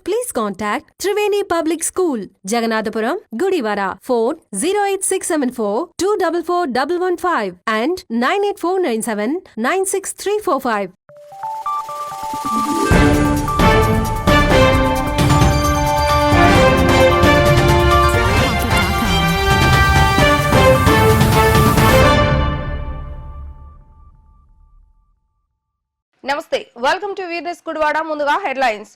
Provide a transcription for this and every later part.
please contact Triveni Public School, Jagannathpuram, Gudivara. Phone 08674 244115 and 98497 96345. నమస్తే welcome to వీర్నెస్ గుడివాడ ముందుగా headlines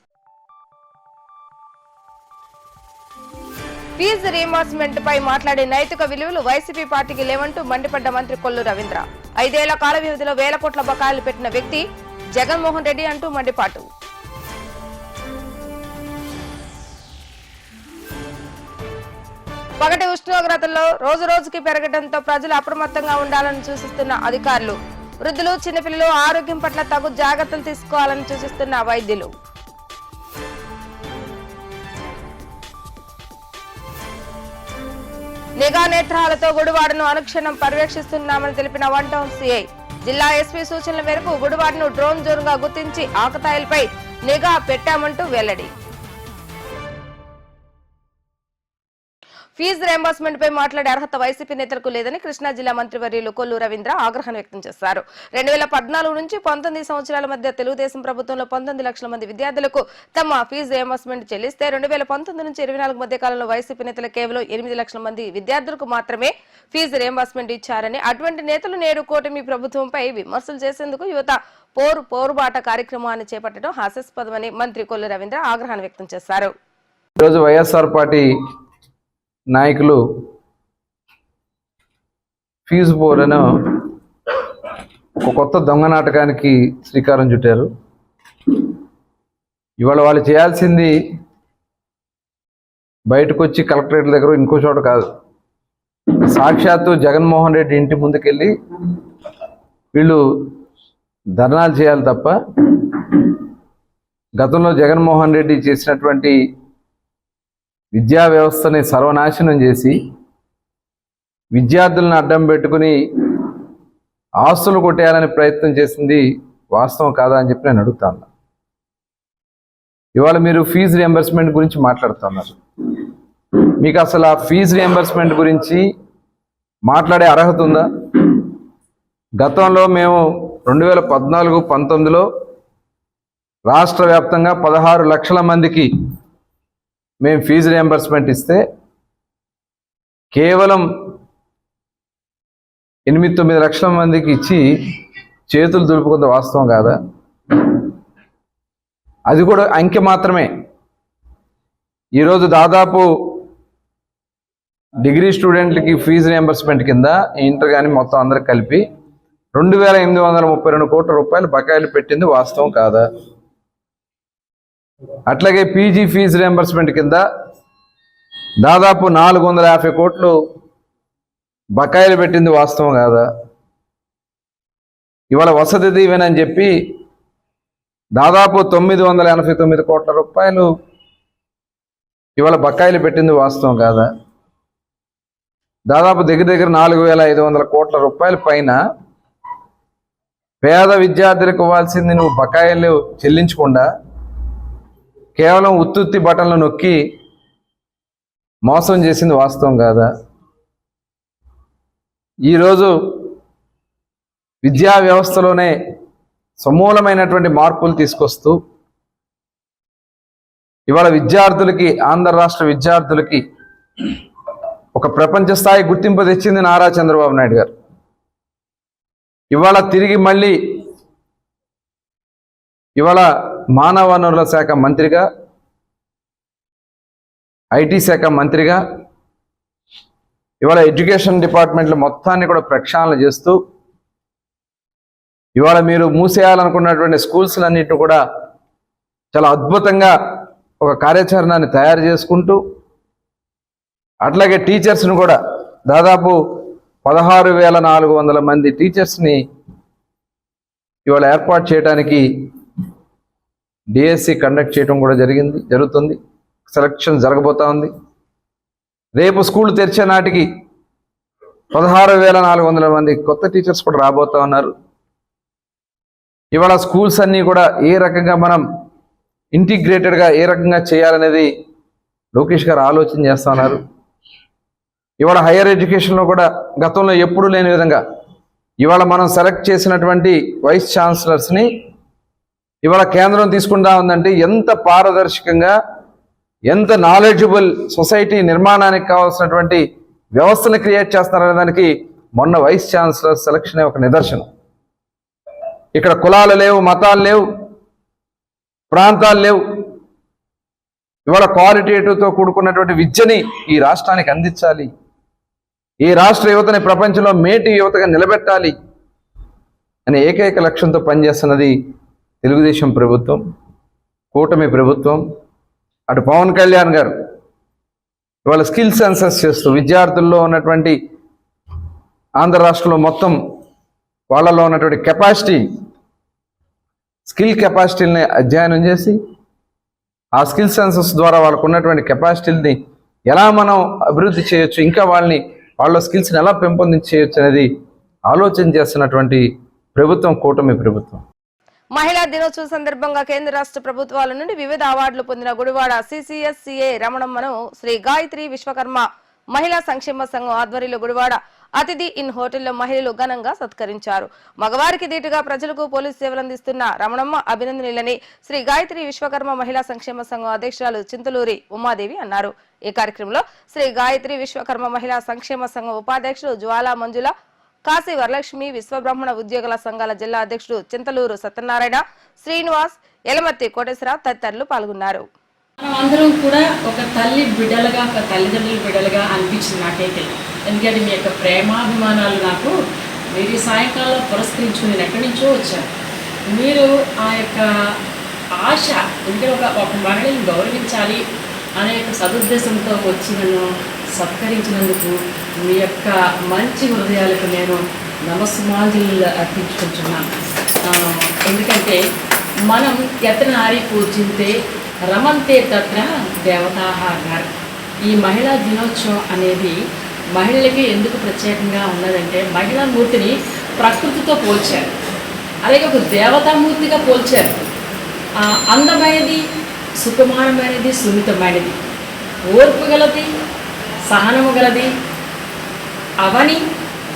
fee reimbursement పై మాట్లాడే నైతిక విలువలు వైసీపీ పార్టీకి లేవంటూ మండిపడ్డ మంత్రి కొల్లు రవీంద్ర. ఐదేళ్ళ కాల వ్యవధిలో వేల కోట్ల బకాయిలు పెట్టిన వ్యక్తి జగన్మోహన్ రెడ్డి అంటూ మండిపాటు. పగటి ఉష్ణోగ్రతల్లో రోజు రోజుకి పెరగడంతో ప్రజలు అప్రమత్తంగా ఉండాలని సూచిస్తున్న అధికారులు. వృద్ధులు చిన్నపిల్లలు ఆరోగ్యం పట్ల తగు జాగ్రత్తలు తీసుకోవాలని సూచిస్తున్న వైద్యులు. నిఘా నేత్రాలతో గుడివాడను అనుక్షణం పర్యవేక్షిస్తున్నామని తెలిపిన వన్ టౌన్ సిఐ జిల్లా ఎస్పీ సూచనల మేరకు గుడివాడను డ్రోన్ జోన్గా గుర్తించి ఆకతాయిలపై నిఘా పెట్టామంటూ వెల్లడి. ఫీజు రియంబర్స్మెంట్ పై మాట్లాడే అర్హత వైసీపీ నేతలకు లేదని కృష్ణా జిల్లా మంత్రివర్యులు కొల్లు రవీంద్ర ఆగ్రహం వ్యక్తం చేశారు. రెండు వేల పద్నాలుగు నుంచి పంతొమ్మిది సంవత్సరాల మధ్య తెలుగుదేశం ప్రభుత్వంలో పంతొమ్మిది లక్షల మంది విద్యార్థులకు తమ ఫీజు రియంబర్స్మెంట్ చెల్లిస్తే రెండు వేల పంతొమ్మిది నుంచి ఇరవై నాలుగు మధ్య కాలంలో వైసీపీ నేతలు కేవలం ఎనిమిది లక్షల మంది విద్యార్థులకు మాత్రమే ఫీజు రియంబర్స్మెంట్ ఇచ్చారని అటువంటి నేతలు నేడు కూటమి ప్రభుత్వంపై విమర్శలు చేసేందుకు యువత పోరు పోరుబాట కార్యక్రమాన్ని చేపట్టడం హాస్యాస్పదమని మంత్రి కొల్లు రవీంద్ర ఆగ్రహాన్ని వ్యక్తం చేశారు. ఈరోజు వైఎస్ఆర్ పార్టీ నాయకులు ఫీజు పోలను ఒక కొత్త దొంగ నాటకానికి శ్రీకారం చుట్టారు. ఇవాళ వాళ్ళు చేయాల్సింది బయటకు వచ్చి కలెక్టరేట్ దగ్గర ఇంకో చోట కాదు. సాక్షాత్తు జగన్మోహన్ రెడ్డి ఇంటి ముందుకెళ్ళి వీళ్ళు ధర్నాలు చేయాలి తప్ప గతంలో జగన్మోహన్ రెడ్డి చేసినటువంటి విద్యా వ్యవస్థని సర్వనాశనం చేసి విద్యార్థులను అడ్డం పెట్టుకుని ఆస్తులు కొట్టేయాలని ప్రయత్నం చేసింది వాస్తవం కాదా అని చెప్పి నేను అడుగుతాను ఇవాళ మీరు ఫీజు రియంబర్స్మెంట్ గురించి మాట్లాడుతున్నారు మీకు అసలు ఆ ఫీజు రియంబర్స్మెంట్ గురించి మాట్లాడే అర్హత ఉందా? గతంలో మేము రెండు వేల పద్నాలుగు పంతొమ్మిదిలో రాష్ట్ర వ్యాప్తంగా పదహారు లక్షల మందికి మేము ఫీజు రియంబర్స్మెంట్ ఇస్తే కేవలం ఎనిమిది తొమ్మిది లక్షల మందికి ఇచ్చి చేతులు దులుపుకుంది వాస్తవం కాదా? అది కూడా అంకె మాత్రమే. ఈరోజు దాదాపు డిగ్రీ స్టూడెంట్లకి ఫీజు రియంబర్స్మెంట్ కింద ఇంటర్ కానీ మొత్తం అందరికి కలిపి రెండు వేల ఎనిమిది వందల ముప్పై రెండు కోట్ల రూపాయలు బకాయిలు పెట్టింది వాస్తవం కాదా? అట్లాగే పీజీ ఫీజు రియంబర్స్మెంట్ కింద దాదాపు నాలుగు వందల యాభై కోట్లు బకాయిలు పెట్టింది వాస్తవం కాదా? ఇవాళ వసతి దీవెన అని చెప్పి దాదాపు తొమ్మిది వందల ఎనభై తొమ్మిది కోట్ల రూపాయలు ఇవాళ బకాయిలు పెట్టింది వాస్తవం కాదా? దాదాపు దగ్గర దగ్గర నాలుగు వేల ఐదు వందల కోట్ల రూపాయల పైన పేద విద్యార్థులకు ఇవ్వాల్సింది నువ్వు బకాయిలు చెల్లించకుండా కేవలం ఉత్తుత్తి బటన్లు నొక్కి మోసం చేసింది వాస్తవం కాదా? ఈరోజు విద్యా వ్యవస్థలోనే సమూలమైనటువంటి మార్పులు తీసుకొస్తూ ఇవాళ విద్యార్థులకి ఆంధ్ర రాష్ట్ర విద్యార్థులకి ఒక ప్రపంచ స్థాయి గుర్తింపు తెచ్చింది నారా చంద్రబాబు నాయుడు గారు. ఇవాళ తిరిగి మళ్ళీ ఇవాళ మానవ వనరుల శాఖ మంత్రిగా ఐటీ శాఖ మంత్రిగా ఇవాళ ఎడ్యుకేషన్ డిపార్ట్మెంట్లో మొత్తాన్ని కూడా ప్రక్షాళన చేస్తూ ఇవాళ మీరు మూసేయాలనుకున్నటువంటి స్కూల్స్లన్నింటినీ కూడా చాలా అద్భుతంగా ఒక కార్యాచరణని తయారు చేసుకుంటూ అట్లాగే టీచర్స్ను కూడా దాదాపు పదహారు వేల నాలుగు వందల మంది టీచర్స్ని ఇవాళ ఏర్పాటు చేయడానికి డిఎస్సి కండక్ట్ చేయడం కూడా జరిగింది జరుగుతుంది. సెలక్షన్ జరగబోతా ఉంది. రేపు స్కూల్ తెరిచే నాటికి పదహారు వేల నాలుగు వందల మంది కొత్త టీచర్స్ కూడా రాబోతా ఉన్నారు. ఇవాళ స్కూల్స్ అన్నీ కూడా ఏ రకంగా మనం ఇంటిగ్రేటెడ్గా ఏ రకంగా చేయాలనేది లోకేష్ గారు ఆలోచన చేస్తా ఉన్నారు. ఇవాళ హైయర్ ఎడ్యుకేషన్లో కూడా గతంలో ఎప్పుడూ లేని విధంగా ఇవాళ మనం సెలెక్ట్ చేసినటువంటి వైస్ ఛాన్సలర్స్ని ఇవాళ కేంద్రం తీసుకుంటా ఉందంటే ఎంత పారదర్శకంగా ఎంత నాలెడ్జబుల్ సొసైటీ నిర్మాణానికి కావాల్సినటువంటి వ్యవస్థను క్రియేట్ చేస్తున్నారనే దానికి మొన్న వైస్ ఛాన్సలర్ సెలక్షన్ ఒక నిదర్శనం. ఇక్కడ కులాలు లేవు మతాలు లేవు ప్రాంతాలు లేవు. ఇవాళ క్వాలిటేటివ్తో కూడుకున్నటువంటి విద్యని ఈ రాష్ట్రానికి అందించాలి. ఈ రాష్ట్ర యువతని ప్రపంచంలో మేటి యువతగా నిలబెట్టాలి. అనే ఏకైక లక్ష్యంతో పనిచేస్తున్నది తెలుగుదేశం ప్రభుత్వం కూటమి ప్రభుత్వం అటు పవన్ కళ్యాణ్ గారు ఇవాళ స్కిల్ సెన్సస్ చేస్తూ విద్యార్థుల్లో ఉన్నటువంటి ఆంధ్ర రాష్ట్రంలో మొత్తం వాళ్ళలో ఉన్నటువంటి కెపాసిటీ స్కిల్ కెపాసిటీని అధ్యయనం చేసి ఆ స్కిల్ సెన్సస్ ద్వారా వాళ్ళకు ఉన్నటువంటి కెపాసిటీని ఎలా మనం అభివృద్ధి చేయొచ్చు ఇంకా వాళ్ళని వాళ్ళ స్కిల్స్ని ఎలా పెంపొందించేయచ్చు అనేది ఆలోచన చేస్తున్నటువంటి ప్రభుత్వం కూటమి ప్రభుత్వం. మహిళా దినోత్సవం సందర్భంగా కేంద్ర రాష్ట్ర ప్రభుత్వాల నుండి వివిధ అవార్డులు పొందిన గుడివాడ సిసిఎస్సిఏ రమణమ్మను శ్రీ గాయత్రి విశ్వకర్మ మహిళా సంక్షేమ సంఘం ఆధ్వర్యంలో గుడివాడ అతిథి ఇన్ హోటల్లో మహిళలు ఘనంగా సత్కరించారు. మగవారికి దీటుగా ప్రజలకు పోలీసు సేవలు అందిస్తున్న రమణమ్మ అభినందనీయులని శ్రీ గాయత్రి విశ్వకర్మ మహిళా సంక్షేమ సంఘం అధ్యక్షురాలు చింతలూరి ఉమాదేవి అన్నారు. ఈ కార్యక్రమంలో శ్రీ గాయత్రి విశ్వకర్మ మహిళా సంక్షేమ సంఘం ఉపాధ్యక్షులు జ్వాలా మంజుల కాశీ వరలక్ష్మి విశ్వబ్రహ్మణ ఉద్యోగుల సంఘాల జిల్లా అధ్యక్షుడు చింతలూరు సత్యనారాయణ శ్రీనివాస్ ఎలమర్తి కోటేశ్వరరావు తదితరులు పాల్గొన్నారు. మనం అందరం కూడా ఒక తల్లి బిడ్డలుగా ఒక తల్లిదండ్రుల బిడ్డలుగా అనిపించింది నాకైతే. ఎందుకంటే మీ యొక్క ప్రేమాభిమానాలు నాకు మీరు సాయంకాలం పురస్కరించుకుని నేను ఎక్కడి నుంచో వచ్చాను. మీరు ఆ యొక్క ఆశ ఎందుకంటే ఒక ఒక మహిళని గౌరవించాలి అనే యొక్క సదుద్దేశంతో వచ్చినను సత్కరించినందుకు మీ యొక్క మంచి హృదయాలకు నేను నమస్మాంజలు అర్పించుకుంటున్నాను. ఎందుకంటే మనం ఎత్ర నారి పూజింతే రమంతే తత్ర దేవతాహ ఈ మహిళా దినోత్సవం అనేది మహిళలకి ఎందుకు ప్రత్యేకంగా ఉన్నదంటే మహిళా మూర్తిని ప్రకృతితో పోల్చారు. అలాగే ఒక దేవతామూర్తిగా పోల్చారు. అందమైనది సుకుమారమైనది సున్నితమైనది. ఓర్పు గలది సహనము గలది. అవని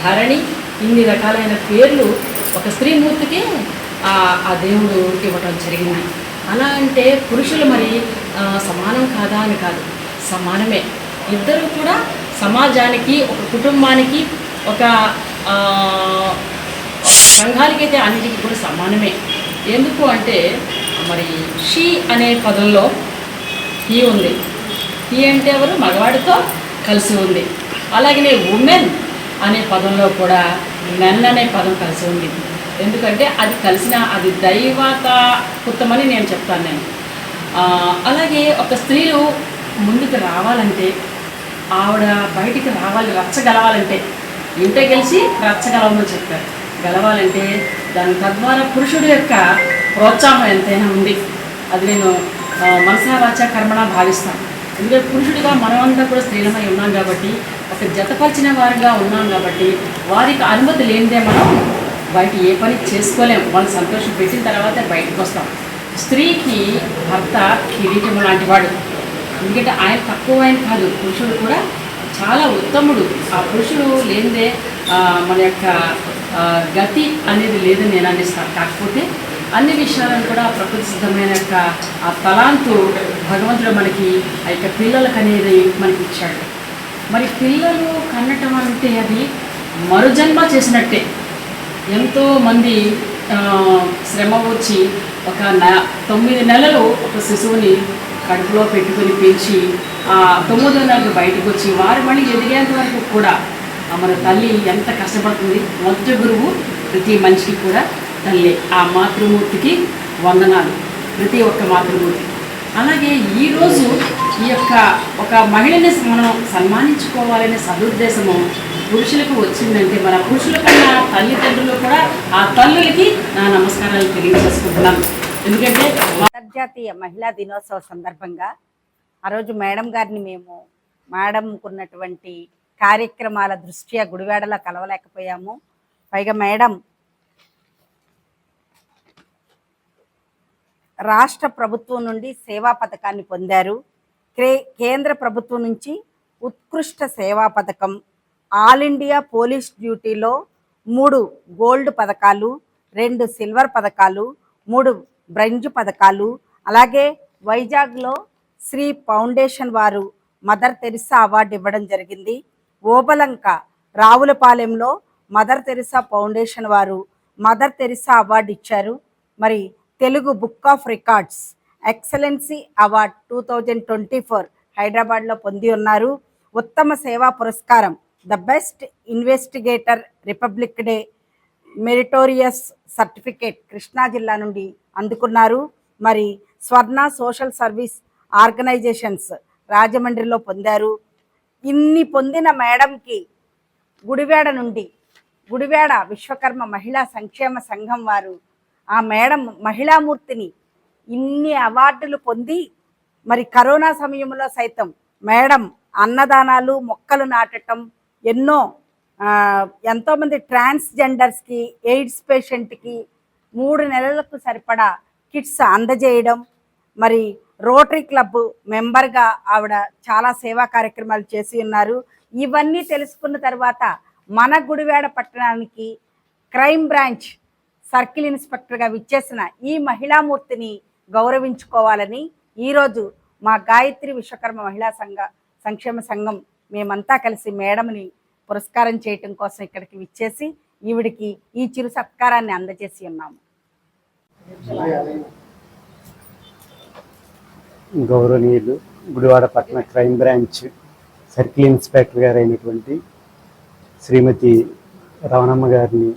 ధరణి ఇన్ని రకాలైన పేర్లు ఒక స్త్రీమూర్తికి ఆ ఆ దేవుడు ఇవ్వటం జరిగింది. అలా అంటే పురుషులు మరి సమానం కాదా అని కాదు. సమానమే. ఇద్దరు కూడా సమాజానికి ఒక కుటుంబానికి ఒక ఆ, సంఘానికైతే అన్నిటికీ కూడా సమానమే. ఎందుకు అంటే మరి షీ అనే పదంలో హీ ఉంది. హీ అంటే ఎవరు? మగవాడితో కలిసి ఉంది. అలాగనే ఉమెన్ అనే పదంలో కూడా మెన్ అనే పదం కలిసి ఉంది. ఎందుకంటే అది కలిసిన అది దైవత కుత్తమని నేను చెప్తాను నేను. అలాగే ఒక స్త్రీలు ముందుకు రావాలంటే ఆవిడ బయటికి రావాలి రచ్చగలవాలంటే ఇంటే గెలిచి రచ్చగలవమని చెప్పారు. గెలవాలంటే దాని తద్వారా పురుషుడి యొక్క ప్రోత్సాహం ఎంతైనా ఉంది. అది నేను మనసా వాచ కర్మణ భావిస్తాను. ఎందుకంటే పురుషుడిగా మనమంతా కూడా స్త్రీలమై ఉన్నాం కాబట్టి ఒక జతపరిచిన వారిగా ఉన్నాం కాబట్టి వారికి అనుమతి లేనిదే మనం బయట ఏ పని చేసుకోలేం. వాళ్ళు సంతోషం పెట్టిన తర్వాత బయటకు వస్తాం. స్త్రీకి భర్త కిరీటం లాంటి వాడు. ఎందుకంటే ఆయన తక్కువ ఆయన కాదు. పురుషుడు కూడా చాలా ఉత్తముడు. ఆ పురుషుడు లేనిదే మన యొక్క గతి అనేది లేదని నేను అందిస్తాను. కాకపోతే అన్ని విషయాలను కూడా ప్రకృతి సిద్ధమైన యొక్క ఆ తలాంతు భగవంతుడు మనకి ఆ యొక్క పిల్లలకు అనేది మనకి ఇచ్చాడు. మరి పిల్లలు కన్నటం అంటే అది మరుజన్మ చేసినట్టే. ఎంతో మంది శ్రమ వచ్చి ఒక న తొమ్మిది నెలలు ఒక శిశువుని కడుపులో పెట్టుకొని పెంచి ఆ తొమ్మిదో నెలకు బయటకు వచ్చి వారు మళ్ళీ ఎదిగేంత వరకు కూడా మన తల్లి ఎంత కష్టపడుతుంది మొదటి గురువు ప్రతి మనిషికి కూడా తల్లి. ఆ మాతృమూర్తికి వందనాలు. ప్రతి ఒక్క మాతృమూర్తి. అలాగే ఈరోజు ఈ యొక్క ఒక మహిళని మనం సన్మానించుకోవాలనే సదుద్దేశము పురుషులకు వచ్చిందంటే మన పురుషుల కన్నా తల్లిదండ్రులు కూడా ఆ తల్లులకి నా నమస్కారాలు తెలియజేసుకుంటున్నాను. ఎందుకంటే అంతర్జాతీయ మహిళా దినోత్సవ సందర్భంగా ఆ రోజు మేడం గారిని మేము మేడంకున్నటువంటి కార్యక్రమాల దృష్ట్యా గుడివాడలో కలవలేకపోయాము. పైగా మేడం రాష్ట్ర ప్రభుత్వం నుండి సేవా పథకాన్ని పొందారు. క్రే కేంద్ర ప్రభుత్వం నుంచి ఉత్కృష్ట సేవా పథకం ఆల్ ఇండియా పోలీస్ డ్యూటీలో మూడు గోల్డ్ పథకాలు రెండు సిల్వర్ పథకాలు మూడు బ్రంజ్ పథకాలు అలాగే వైజాగ్లో శ్రీ ఫౌండేషన్ వారు మదర్ తెరిసా అవార్డు ఇవ్వడం జరిగింది. ఓబలంక రావులపాలెంలో మదర్ తెరిసా ఫౌండేషన్ వారు మదర్ తెరిసా అవార్డు ఇచ్చారు. మరి Telugu book of records excellency award two thousand twenty four హైదరాబాద్లో పొంది ఉన్నారు. ఉత్తమ సేవా పురస్కారం the best investigator republic day meritorious certificate Krishna జిల్లా నుండి అందుకున్నారు. మరి స్వర్ణ సోషల్ సర్వీస్ ఆర్గనైజేషన్స్ రాజమండ్రిలో పొందారు. ఇన్ని పొందిన మేడంకి గుడివేడ నుండి గుడివేడ విశ్వకర్మ మహిళా సంక్షేమ సంఘం వారు ఆ మేడం మహిళామూర్తిని ఇన్ని అవార్డులు పొంది మరి కరోనా సమయంలో సైతం మేడం అన్నదానాలు మొక్కలు నాటటం ఎన్నో ఎంతోమంది ట్రాన్స్జెండర్స్కి ఎయిడ్స్ పేషెంట్కి మూడు నెలలకు సరిపడా కిట్స్ అందజేయడం మరి రోటరీ క్లబ్ మెంబర్గా ఆవిడ చాలా సేవా కార్యక్రమాలు చేసి ఉన్నారు. ఇవన్నీ తెలుసుకున్న తర్వాత మన గుడివాడ పట్టణానికి క్రైమ్ బ్రాంచ్ సర్కిల్ ఇన్స్పెక్టర్గా విచ్చేసిన ఈ మహిళామూర్తిని గౌరవించుకోవాలని ఈరోజు మా గాయత్రి విశ్వకర్మ మహిళా సంఘ సంక్షేమ సంఘం మేమంతా కలిసి మేడంని పురస్కారం చేయటం కోసం ఇక్కడికి విచ్చేసి ఈవిడికి ఈ చిరు సత్కారాన్ని అందజేసి ఉన్నాము. గౌరవనీయులు గుడివాడ పట్టణ క్రైమ్ బ్రాంచ్ సర్కిల్ ఇన్స్పెక్టర్ గారైనటువంటి శ్రీమతి రవణమ్మ గారిని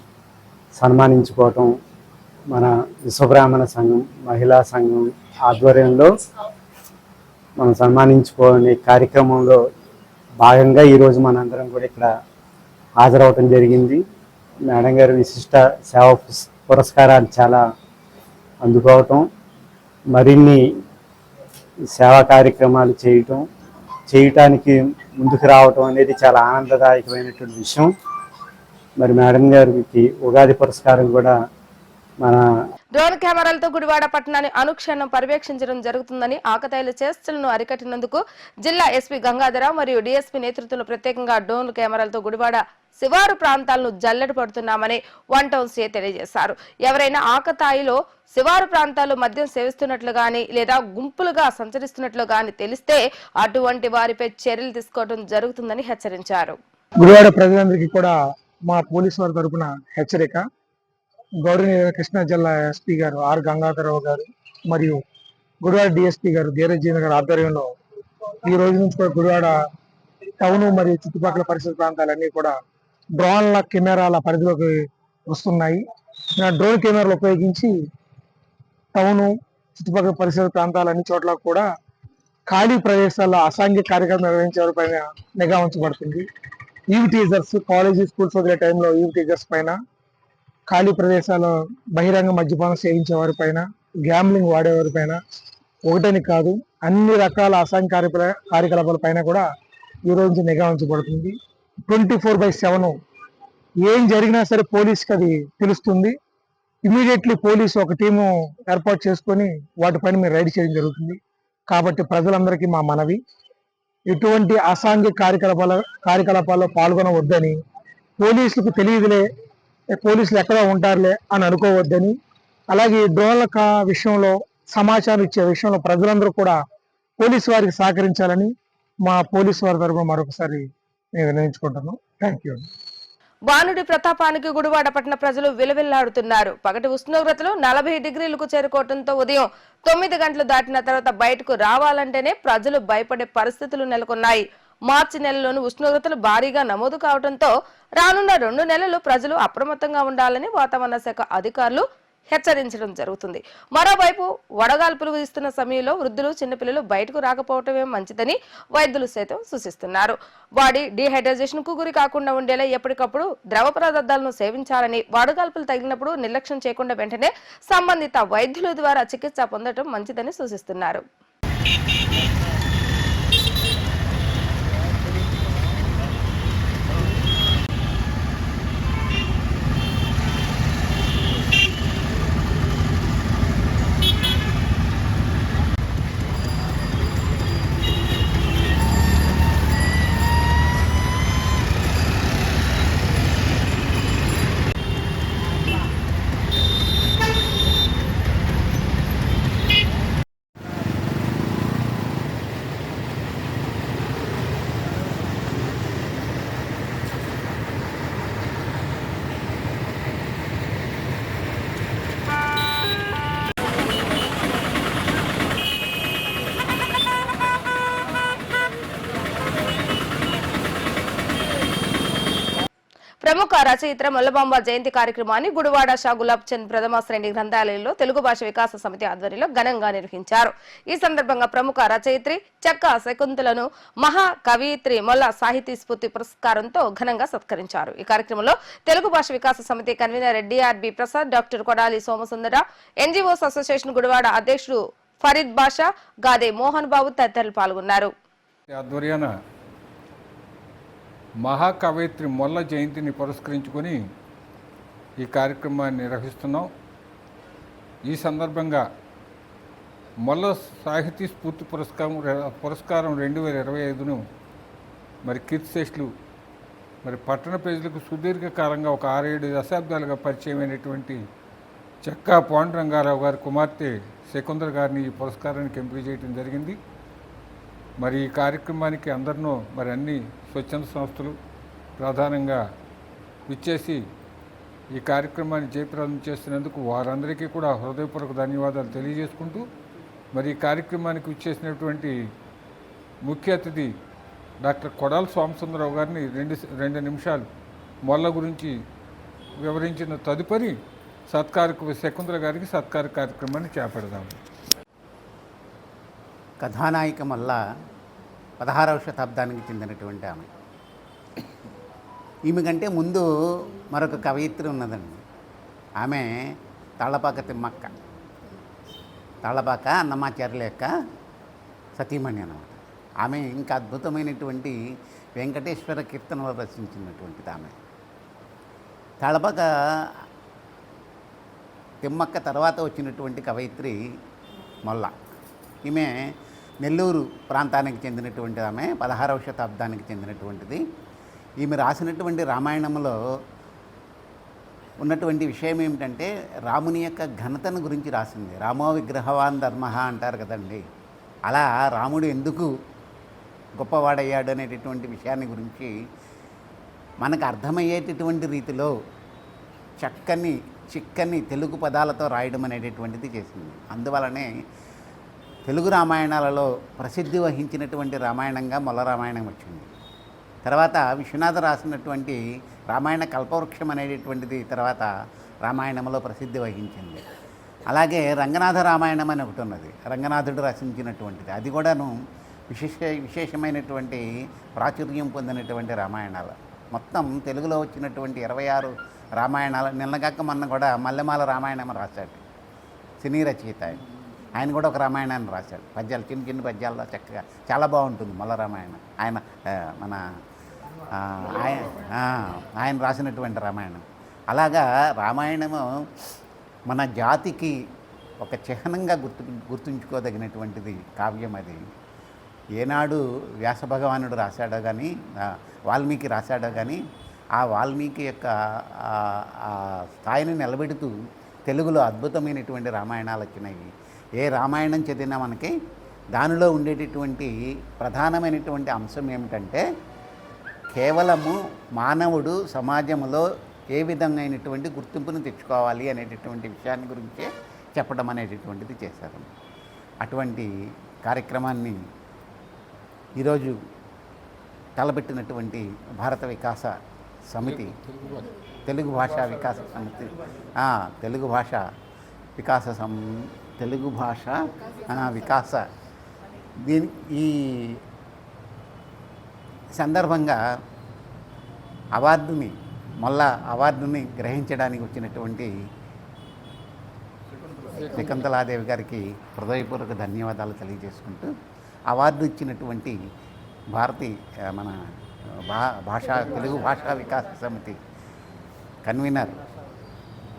సన్మానించుకోవటం మన విశ్వబ్రాహ్మణ సంఘం మహిళా సంఘం ఆధ్వర్యంలో మనం సన్మానించుకోనే కార్యక్రమంలో భాగంగా ఈరోజు మనందరం కూడా ఇక్కడ హాజరవటం జరిగింది. మేడం గారి విశిష్ట సేవ పుస్- పురస్కారాలు చాలా అందుకోవటం మరిన్ని సేవా కార్యక్రమాలు చేయటం చేయటానికి ముందుకు రావటం అనేది చాలా ఆనందదాయకమైనటువంటి విషయం. మరి మేడం గారికి ఉగాది పురస్కారం కూడా మన డ్రోన్ కెమెరాలతో గుడివాడ పట్టణాన్ని అనుక్షణం పర్యవేక్షించడం జరుగుతుందని ఆకతాయిల చేష్టలను అరికట్టినందుకు జిల్లా ఎస్పీ గంగాధర మరియు డీఎస్పీ నేతృత్వంలో ప్రత్యేకంగా డ్రోన్ కెమెరాలతో గుడివాడ శివారు ప్రాంతాలను జల్లెడ పడుతున్నామని వన్ టౌన్ సీఏ తెలియజేశారు. ఎవరైనా ఆకతాయిలో శివారు ప్రాంతాల్లో మద్యం సేవిస్తున్నట్లు గాని లేదా గుంపులుగా సంచరిస్తున్నట్లు గాని తెలిస్తే అటువంటి వారిపై చర్యలు తీసుకోవడం జరుగుతుందని హెచ్చరించారు. గుడివాడ ప్రజలందరికీ కూడా మా పోలీసు వారి తరపున హెచ్చరిక. గౌరవనీయ కృష్ణా జిల్లా ఎస్పీ గారు ఆర్ గంగాధరరావు గారు మరియు గుడివాడ డిఎస్పీ గారు ధీరజీన గారి ఆధ్వర్యంలో ఈ రోజు నుంచి కూడా గుడివాడ టౌన్ మరియు చుట్టుపక్కల పరిసర ప్రాంతాలన్నీ కూడా డ్రోన్ల కెమెరాల పరిధిలోకి వస్తున్నాయి. డ్రోన్ కెమెరాలు ఉపయోగించి టౌను చుట్టుపక్కల పరిసర ప్రాంతాల అన్ని చోట్ల కూడా ఖాళీ ప్రదేశాల్లో అసాంఘిక కార్యక్రమం నిర్వహించే వారిపైన నిఘా ఉంచబడుతుంది. ఈవ్ టీజర్స్ కాలేజీ స్కూల్స్ వదిలే టైంలో ఈవ్ టీజర్స్ పైన ఖాళీ ప్రదేశాల్లో బహిరంగ మద్యపానం సేవించే వారి పైన గ్యాంబ్లింగ్ వాడేవారి పైన ఒకటని కాదు అన్ని రకాల అసాంఘిక కార్యకలాపాల పైన కూడా ఈ రోజు నుంచి నిఘా ఉంచబడుతుంది. ట్వంటీ ఫోర్ బై సెవెన్ ఏం జరిగినా సరే పోలీస్కి అది తెలుస్తుంది. ఇమీడియట్లీ పోలీసు ఒక టీము ఏర్పాటు చేసుకొని వాటిపైన మీరు రైడ్ చేయడం జరుగుతుంది. కాబట్టి ప్రజలందరికీ మా మనవి. ఎటువంటి అసాంఘిక కార్యకలాపాల కార్యకలాపాల్లో పాల్గొనవద్దని పోలీసులకు తెలియదులే పోలీసులు ఎక్కడ ఉంటారులే అని అనుకోవద్దని అలాగే డ్రోన్ల విషయంలో సమాచారం ఇచ్చే విషయంలో ప్రజలందరూ కూడా పోలీసు వారికి సహకరించాలని మా పోలీసు వారి తరఫున మరొకసారి నేను వినియోగించుకుంటున్నాను థ్యాంక్ యూ వానుడి ప్రతాపానికి గుడివాడ పట్టణ ప్రజలు విలవిల్లాడుతున్నారు. పగటి ఉష్ణోగ్రతలు నలభై డిగ్రీలకు చేరుకోవడంతో ఉదయం తొమ్మిది గంటలు దాటిన తర్వాత బయటకు రావాలంటేనే ప్రజలు భయపడే పరిస్థితులు నెలకొన్నాయి. మార్చి నెలలోని ఉష్ణోగ్రతలు భారీగా నమోదు కావడంతో రానున్న రెండు నెలలు ప్రజలు అప్రమత్తంగా ఉండాలని వాతావరణ శాఖ అధికారులు హెచ్చరించడం జరుగుతుంది. మరోవైపు వడగాల్పులు వీస్తున్న సమయంలో వృద్ధులు చిన్నపిల్లలు బయటకు రాకపోవటమే మంచిదని వైద్యులు సైతం సూచిస్తున్నారు. బాడీ డీహైడ్రేషన్కు గురి కాకుండా ఉండేలా ఎప్పటికప్పుడు ద్రవ పదార్థాలను సేవించాలని వడగాల్పులు తగిలినప్పుడు నిర్లక్ష్యం చేయకుండా వెంటనే సంబంధిత వైద్యుల ద్వారా చికిత్స పొందడం మంచిదని సూచిస్తున్నారు. ప్రముఖ రచయిత్ర మొల్లబాంబ జయంతి కార్యక్రమాన్ని గుడివాడ షా గులాబ్ చంద్ ప్రథమ శ్రేణి గ్రంథాలయంలో తెలుగు భాష వికాస సమితి ఆధ్వర్యంలో ఘనంగా నిర్వహించారు. ఈ సందర్భంగా ప్రముఖ రచయిత్రి చక్క శకుంతలను మహా కవియిత్రి మొల్ల సాహితీ స్ఫూర్తి పురస్కారంతో ఘనంగా సత్కరించారు. ఈ కార్యక్రమంలో తెలుగు భాష వికాస సమితి convenor DRB Prasad doctor Kodali Somasundara NGOs association Gudivada అధ్యక్షుడు ఫరీద్ బాషా గాదే మోహన్ బాబు తదితరులు పాల్గొన్నారు. ఆధ్వర్యాన మహాకవయిత్రి మొల్ల జయంతిని పురస్కరించుకొని ఈ కార్యక్రమాన్ని నిర్వహిస్తున్నాం. ఈ సందర్భంగా మొల్ల సాహితీ స్ఫూర్తి పురస్కారం పురస్కారం రెండు వేల ఇరవై ఐదును మరి కీర్తిశేషులు మరి పట్టణ ప్రజలకు సుదీర్ఘకాలంగా ఒక ఆరేడు దశాబ్దాలుగా పరిచయమైనటువంటి చెక్కా పాండురంగారావు గారి కుమార్తె శకుందర్ గారిని ఈ పురస్కారానికి ఎంపిక చేయడం జరిగింది. మరి ఈ కార్యక్రమానికి అందరినో మరి అన్ని స్వచ్ఛంద సంస్థలు ప్రధానంగా విచ్చేసి ఈ కార్యక్రమాన్ని జయప్రదం చేసినందుకు వారందరికీ కూడా హృదయపూర్వక ధన్యవాదాలు తెలియజేసుకుంటూ మరి ఈ కార్యక్రమానికి విచ్చేసినటువంటి ముఖ్య అతిథి డాక్టర్ కొడాల సోమసుందరరావు గారిని రెండు రెండు నిమిషాలు మొల్ల గురించి వివరించిన తదుపరి సత్కార శకుంతల గారికి సత్కార కార్యక్రమాన్ని చేపడదాము. కథానాయిక మళ్ళా పదహారవ శతాబ్దానికి చెందినటువంటి ఆమె. ఈమె కంటే ముందు మరొక కవయిత్రి ఉన్నదండి. ఆమె తాళపాక తిమ్మక్క. తాళపాక అన్నమాచార్యుల యొక్క సతీమణి అనమాట ఆమె ఇంకా అద్భుతమైనటువంటి వెంకటేశ్వర కీర్తనలు రచించినటువంటిది ఆమె. తాళపాక తిమ్మక్క తర్వాత వచ్చినటువంటి కవయిత్రి మొల్ల. ఈమె నెల్లూరు ప్రాంతానికి చెందినటువంటి ఆమె పదహారవ శతాబ్దానికి చెందినటువంటిది. ఈమె రాసినటువంటి రామాయణంలో ఉన్నటువంటి విషయం ఏమిటంటే రాముని యొక్క ఘనతను గురించి రాసింది. రామో విగ్రహవాన్ ధర్మ అంటారు కదండి. అలా రాముడు ఎందుకు గొప్పవాడయ్యాడు అనేటటువంటి విషయాన్ని గురించి మనకు అర్థమయ్యేటటువంటి రీతిలో చక్కని చిక్కని తెలుగు పదాలతో రాయడం అనేటటువంటిది చేసింది. అందువలనే తెలుగు రామాయణాలలో ప్రసిద్ధి వహించినటువంటి రామాయణంగా మొల్ల రామాయణం వచ్చింది. తర్వాత విశ్వనాథ రాసినటువంటి రామాయణ కల్పవృక్షం అనేటటువంటిది తర్వాత రామాయణంలో ప్రసిద్ధి వహించింది. అలాగే రంగనాథ రామాయణం అని ఒకటి ఉన్నది. రంగనాథుడు రచించినటువంటిది. అది కూడాను విశేష విశేషమైనటువంటి ప్రాచుర్యం పొందినటువంటి రామాయణాలు. మొత్తం తెలుగులో వచ్చినటువంటి ఇరవై ఆరు రామాయణాలు. నిన్నగాక మొన్న కూడా మల్లెమాల రామాయణం రాశాడు. సినీ రచయిత ఆయన. కూడా ఒక రామాయణాన్ని రాశాడు. పద్యాలు చిన్న చిన్న పద్యాల్లో చక్కగా చాలా బాగుంటుంది మల్ల రామాయణం. ఆయన మన ఆయన ఆయన రాసినటువంటి రామాయణం. అలాగా రామాయణము మన జాతికి ఒక చిహ్నంగా గుర్తు గుర్తుంచుకోదగినటువంటిది కావ్యం అది. ఏనాడు వ్యాస భగవానుడు రాశాడో కానీ వాల్మీకి రాశాడో కానీ ఆ వాల్మీకి యొక్క స్థాయిని నిలబెడుతూ తెలుగులో అద్భుతమైనటువంటి రామాయణాలు వచ్చినాయి. ఏ రామాయణం చదివినా మనకి దానిలో ఉండేటటువంటి ప్రధానమైనటువంటి అంశం ఏమిటంటే కేవలము మానవుడు సమాజంలో ఏ విధమైనటువంటి గుర్తింపును తెచ్చుకోవాలి అనేటటువంటి విషయాన్ని గురించే చెప్పడం అనేటటువంటిది చేశారు. అటువంటి కార్యక్రమాన్ని ఈరోజు తలపెట్టినటువంటి భారత వికాస సమితి తెలుగు భాషా. వికాస సమితి తెలుగు భాష వికాస సం తెలుగు భాష వికాస. దీని ఈ సందర్భంగా అవార్డుని మళ్ళా అవార్డుని గ్రహించడానికి వచ్చినటువంటి శకుంతలాదేవి గారికి హృదయపూర్వక ధన్యవాదాలు తెలియజేసుకుంటూ అవార్డు ఇచ్చినటువంటి భారతి మన భా భాషా తెలుగు భాషా వికాస సమితి కన్వీనర్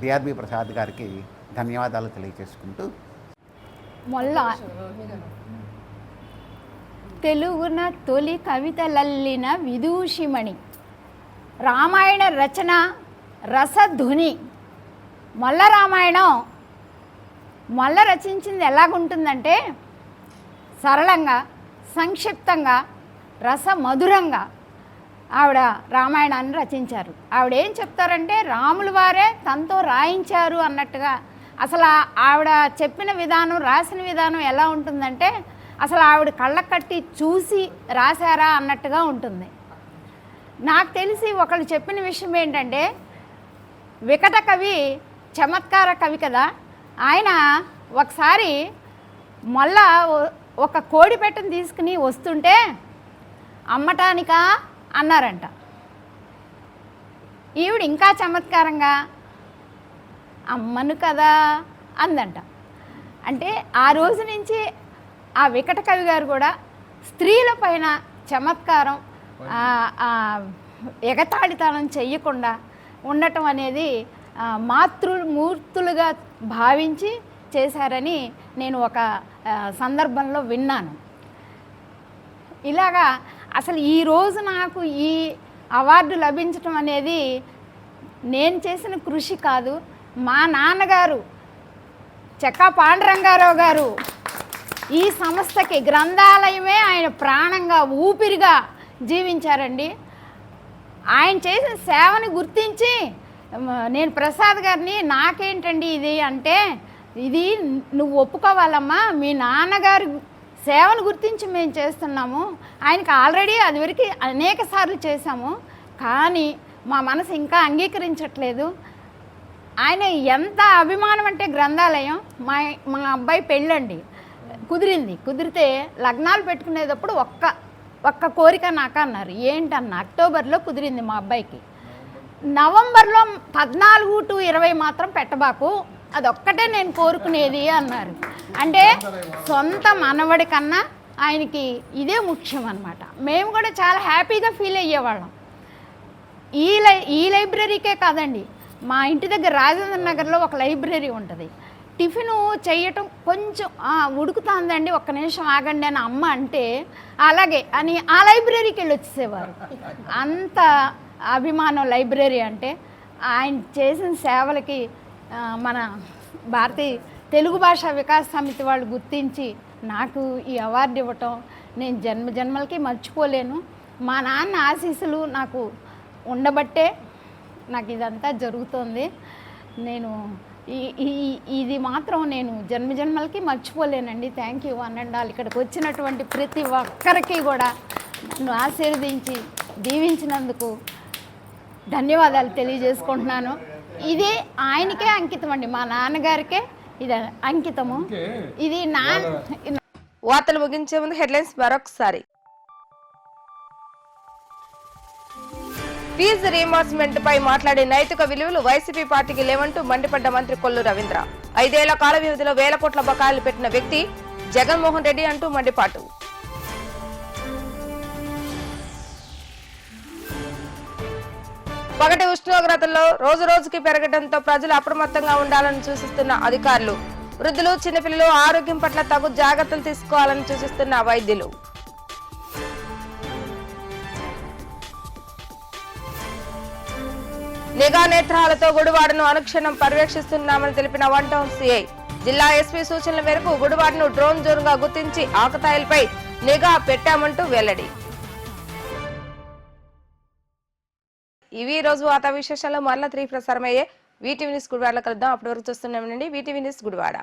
డిఆర్బి ప్రసాద్ గారికి ధన్యవాదాలు తెలియజేసుకుంటూ మొల్ల. తెలుగున తొలి కవితలల్లిన విదూషిమణి. రామాయణ రచన రసధ్వని. మొల్ల రామాయణం. మొల్ల రచించింది ఎలాగుంటుందంటే సరళంగా సంక్షిప్తంగా రసమధురంగా ఆవిడ రామాయణాన్ని రచించారు. ఆవిడ ఏం చెప్తారంటే రాములు వారే తనతో రాయించారు అన్నట్టుగా అసలు ఆవిడ చెప్పిన విధానం రాసిన విధానం ఎలా ఉంటుందంటే అసలు ఆవిడ కళ్ళ కట్టి చూసి రాశారా అన్నట్టుగా ఉంటుంది. నాకు తెలిసి ఒకళ్ళు చెప్పిన విషయం ఏంటంటే వికట కవి చమత్కార కవి కదా ఆయన ఒకసారి మళ్ళా ఒక కోడిపెట్టను తీసుకుని వస్తుంటే అమ్మటానికా అన్నారంట. ఈవిడ ఇంకా చమత్కారంగా అమ్మను కదా అందంట. అంటే ఆ రోజు నుంచి ఆ వికట కవి గారు కూడా స్త్రీల పైన చమత్కారం ఎగతాళితనం చెయ్యకుండా ఉండటం అనేది మాతృమూర్తులుగా మాతృ మూర్తులుగా భావించి చేశారని నేను ఒక సందర్భంలో విన్నాను. ఇలాగా అసలు ఈ రోజు నాకు ఈ అవార్డు లభించటం అనేది నేను చేసిన కృషి కాదు మా నాన్నగారు చెక్కా పాండురంగారావు గారు ఈ సంస్థకి గ్రంథాలయమే ఆయన ప్రాణంగా ఊపిరిగా జీవించారండి. ఆయన చేసిన సేవని గుర్తించి నేను ప్రసాద్ గారిని నాకేంటండి ఇది అంటే ఇది నువ్వు ఒప్పుకోవాలమ్మా మీ నాన్నగారు సేవను గుర్తించి మేము చేస్తున్నాము. ఆయనకి ఆల్రెడీ అది వరకు అనేక సార్లు చేశాము. కానీ మా మనసు ఇంకా అంగీకరించట్లేదు. ఆయన ఎంత అభిమానం అంటే గ్రంథాలయం మా మా అబ్బాయి పెళ్ళండి. కుదిరింది. కుదిరితే లగ్నాలు పెట్టుకునేటప్పుడు ఒక్క ఒక్క కోరిక నాకు అన్నారు. ఏంటన్న అక్టోబర్లో కుదిరింది మా అబ్బాయికి. నవంబర్లో పద్నాలుగు టు ఇరవై మాత్రం పెట్టబాకు అదొక్కటే నేను కోరుకునేది అన్నారు. అంటే సొంత మనవడి కన్నా ఆయనకి ఇదే ముఖ్యం అనమాట మేము కూడా చాలా హ్యాపీగా ఫీల్ అయ్యేవాళ్ళం. ఈ లై ఈ లైబ్రరీకే కాదండి మా ఇంటి దగ్గర రాజేంద్ర నగర్లో ఒక లైబ్రరీ ఉంటుంది. టిఫిన్ చేయటం కొంచెం ఉడుకుతుందండి ఒక్క నిమిషం ఆగండి అని అమ్మ అంటే అలాగే అని ఆ లైబ్రరీకి వెళ్ళి వచ్చేసేవారు. అంత అభిమానం లైబ్రరీ అంటే ఆయన చేసిన సేవలకి మన భారతీయ తెలుగు భాష వికాస సమితి వాళ్ళు గుర్తించి నాకు ఈ అవార్డు ఇవ్వటం నేను జన్మ జన్మలకి మర్చిపోలేను. మా నాన్న ఆశీస్సులు నాకు ఉండబట్టే నాకు ఇదంతా జరుగుతుంది. నేను ఇది మాత్రం నేను జన్మ జన్మలకి మర్చిపోలేనండి. థ్యాంక్ యూ అనండాలి ఇక్కడికి వచ్చినటువంటి ప్రతి ఒక్కరికి కూడా నన్ను ఆశీర్వదించి దీవించినందుకు ధన్యవాదాలు తెలియజేసుకుంటున్నాను. ఇది ఆయనకే అంకితం అండి. మా నాన్నగారికే ఇది అంకితము. ఇది నా వార్తలు ముగించే ముందు హెడ్లైన్స్ మరొకసారి. ఫీజు రీయింబర్స్మెంట్ పై మాట్లాడే నైతిక విలువలు వైసీపీ పార్టీకి లేవంటూ మండిపడ్డ మంత్రి కొల్లు రవీంద్ర. ఐదేళ్ళ కాల వ్యవధిలో వేల కోట్ల బకాయిలు పెట్టిన వ్యక్తి జగన్మోహన్ రెడ్డి అంటూ మండిపాటు. పగటి ఉష్ణోగ్రతల్లో రోజు రోజుకి పెరగడంతో ప్రజలు అప్రమత్తంగా ఉండాలని సూచిస్తున్న అధికారులు. వృద్ధులు చిన్నపిల్లలు ఆరోగ్యం పట్ల తగు జాగ్రత్తలు తీసుకోవాలని సూచిస్తున్న వైద్యులు. నిఘా నేత్రాలతో గుడివాడను అనుక్షణం పర్యవేక్షిస్తున్నామని తెలిపిన వన్ టౌన్ సిఐ జిల్లా ఎస్పీ సూచనల మేరకు గుడివాడను డ్రోన్ జోన్గా గుర్తించి ఆకతాయిలపై నిఘా పెట్టామంటూ వెల్లడి. ఇవి రోజు వార్తా విశేషాలు. మరలా త్రీ ప్రసారమయ్యే వీటీవీ న్యూస్ గుడివాడలో కలుద్దాం. అప్పటి వరకు చూస్తున్నామండి వీటీవీ న్యూస్ గుడివాడ.